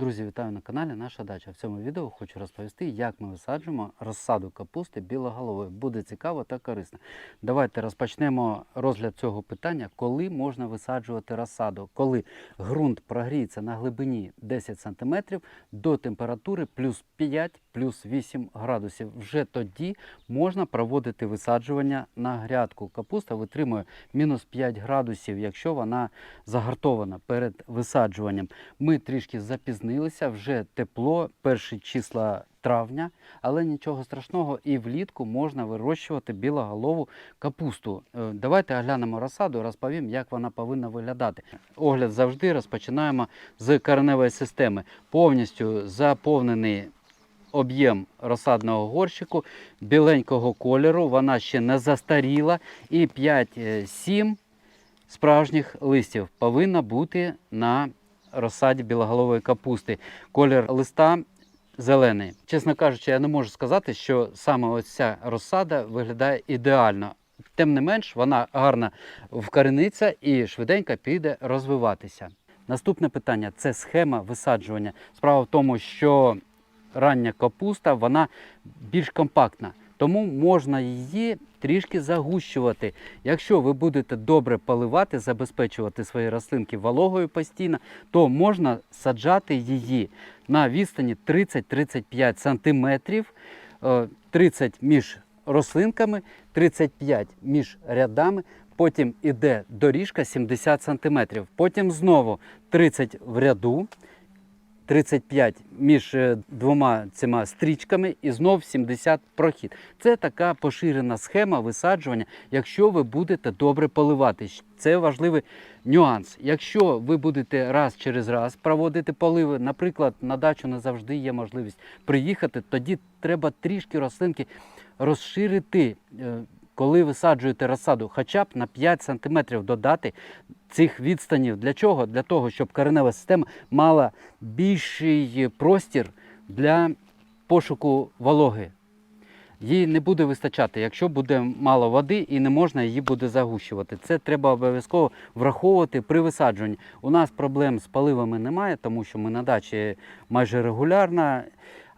Друзі, вітаю на каналі Наша Дача. В цьому відео хочу розповісти, як ми висаджуємо розсаду капусти білоголової. Буде цікаво та корисно. Давайте розпочнемо розгляд цього питання, коли можна висаджувати розсаду. Коли ґрунт прогріється на глибині 10 см до температури плюс 5, плюс 8 градусів. Вже тоді можна проводити висаджування на грядку. Капуста витримує мінус 5 градусів, якщо вона загартована перед висаджуванням. Ми трішки запізнилися, вже тепло, перші числа травня, але нічого страшного, і влітку можна вирощувати білоголову капусту. Е, Давайте оглянемо розсаду, розповім, як вона повинна виглядати. Огляд завжди розпочинаємо з кореневої системи. Повністю заповнений об'єм розсадного горщику біленького кольору, вона ще не застаріла, і 5-7 справжніх листів повинна бути на розсаді білоголової капусти. Колір листа зелений. Чесно кажучи, я не можу сказати, що саме ось ця розсада виглядає ідеально. Тим не менш, вона гарно вкорениться і швиденько піде розвиватися. Наступне питання це схема висаджування. Справа в тому, що рання капуста вона більш компактна, тому можна її трішки загущувати. Якщо ви будете добре поливати, забезпечувати свої рослинки вологою постійно, то можна саджати її на відстані 30-35 см, 30 між рослинками, 35 між рядами. Потім іде доріжка 70 см. Потім знову 30 в ряду, 35 між е, двома цими стрічками і знов 70 прохід. Це така поширена схема висаджування, якщо ви будете добре поливати. Це важливий нюанс. Якщо ви будете раз через раз проводити поливи, наприклад, на дачу не завжди є можливість приїхати, тоді треба трішки рослинки розширити. Коли висаджуєте розсаду, хоча б на 5 см додати цих відстанів. Для чого? Для того, щоб коренева система мала більший простір для пошуку вологи. Їй не буде вистачати, якщо буде мало води і не можна її буде загущувати. Це треба обов'язково враховувати при висаджуванні. У нас проблем з поливами немає, тому що ми на дачі майже регулярно.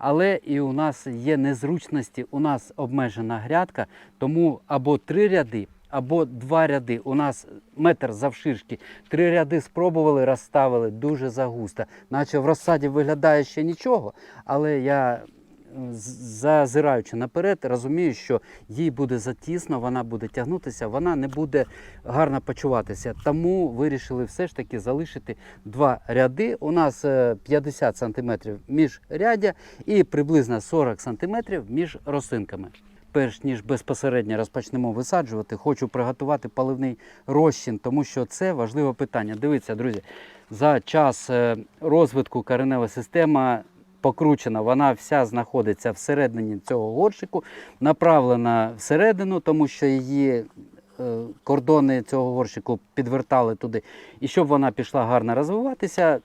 Але і у нас є незручності, у нас обмежена грядка, тому або три ряди, або два ряди. У нас метр завширшки. Три ряди спробували, розставили дуже загусто. Наче в розсаді виглядає ще нічого, але я зазираючи наперед, розумію, що їй буде затісно, вона буде тягнутися, вона не буде гарно почуватися. Тому вирішили все ж таки залишити два ряди. У нас е, 50 см між рядя і приблизно 40 см між рослинками. Перш ніж безпосередньо розпочнемо висаджувати, хочу приготувати поливний розчин, тому що це важливе питання. Дивіться, друзі, за час е, розвитку коренева система покручена, вона вся знаходиться всередині цього горщику, направлена всередину, тому що її е, кордони цього горщику підвертали туди. І щоб вона пішла гарно розвиватися,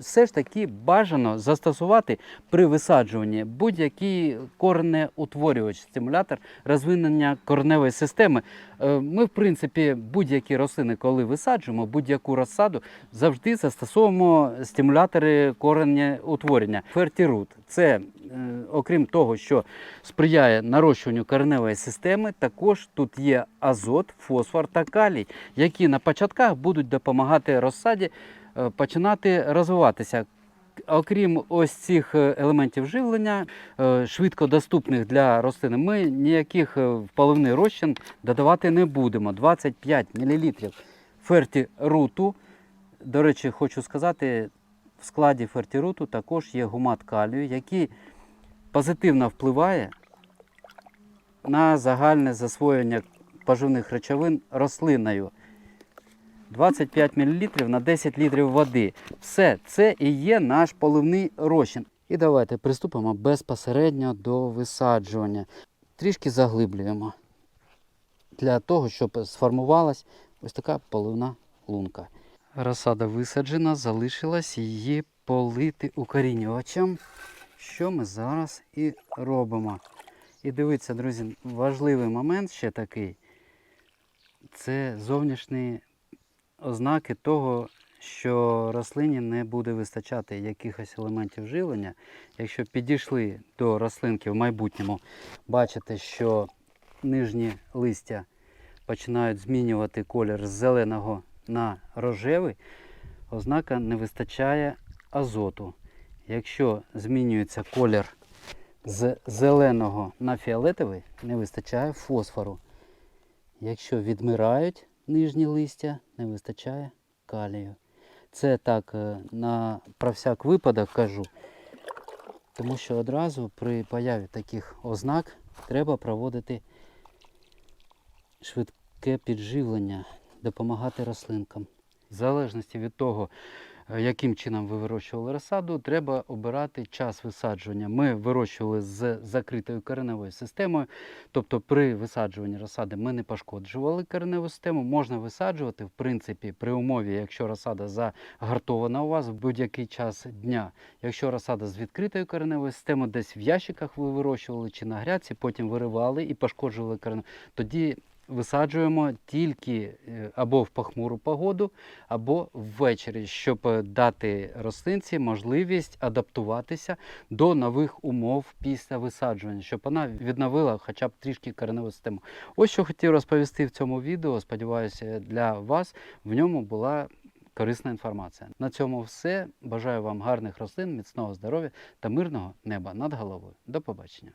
все ж таки бажано застосувати при висаджуванні будь-який коренеутворювач, стимулятор розвинення кореневої системи. Е, Ми, в принципі, будь-які рослини, коли висаджуємо, будь-яку розсаду, завжди застосовуємо стимулятори коренеутворення. Фертірут це, е, окрім того, що сприяє нарощуванню кореневої системи, також тут є азот, фосфор та калій, які на початках будуть допомагати розсаді починати розвиватися. Окрім ось цих е, елементів живлення, е, швидко доступних для рослини, ми ніяких е, в поливний розчин додавати не будемо. 25 мл фертіруту. До речі, хочу сказати, в складі фертіруту також є гумат калію, який позитивно впливає на загальне засвоєння поживних речовин рослиною. 25 мл на 10 літрів води. Все, це і є наш поливний розчин. І давайте приступимо безпосередньо до висаджування. Трішки заглиблюємо для того, щоб сформувалась ось така поливна лунка. Розсада висаджена, залишилось її полити укорінювачем, що ми зараз і робимо. І дивіться, друзі, важливий момент ще такий. Це зовнішні ознаки того, що рослині не буде вистачати якихось елементів живлення. Якщо підійшли до рослинки в майбутньому, бачите, що нижні листя починають змінювати колір з зеленого на рожевий, ознака не вистачає азоту. Якщо змінюється колір з зеленого на фіолетовий, не вистачає фосфору. Якщо відмирають нижні листя, не вистачає калію. Це так е, на про всяк випадок кажу. Тому що одразу при появі таких ознак треба проводити швидке підживлення, допомагати рослинкам. В залежності від того, яким чином ви вирощували розсаду, треба обирати час висаджування. Ми вирощували з закритою кореневою системою, тобто при висаджуванні розсади ми не пошкоджували кореневу систему. Можна висаджувати, в принципі, при умові, якщо розсада загартована у вас в будь-який час дня. Якщо розсада з відкритою кореневою системою, десь в ящиках ви вирощували чи на грядці, потім виривали і пошкоджували кореневу, тоді висаджуємо тільки е, або в похмуру погоду, або ввечері, щоб е, дати рослинці можливість адаптуватися до нових умов після висаджування, щоб вона відновила хоча б трішки кореневу систему. Ось що хотів розповісти в цьому відео. Сподіваюся, для вас в ньому була корисна інформація. На цьому все. Бажаю вам гарних рослин, міцного здоров'я та мирного неба над головою. До побачення.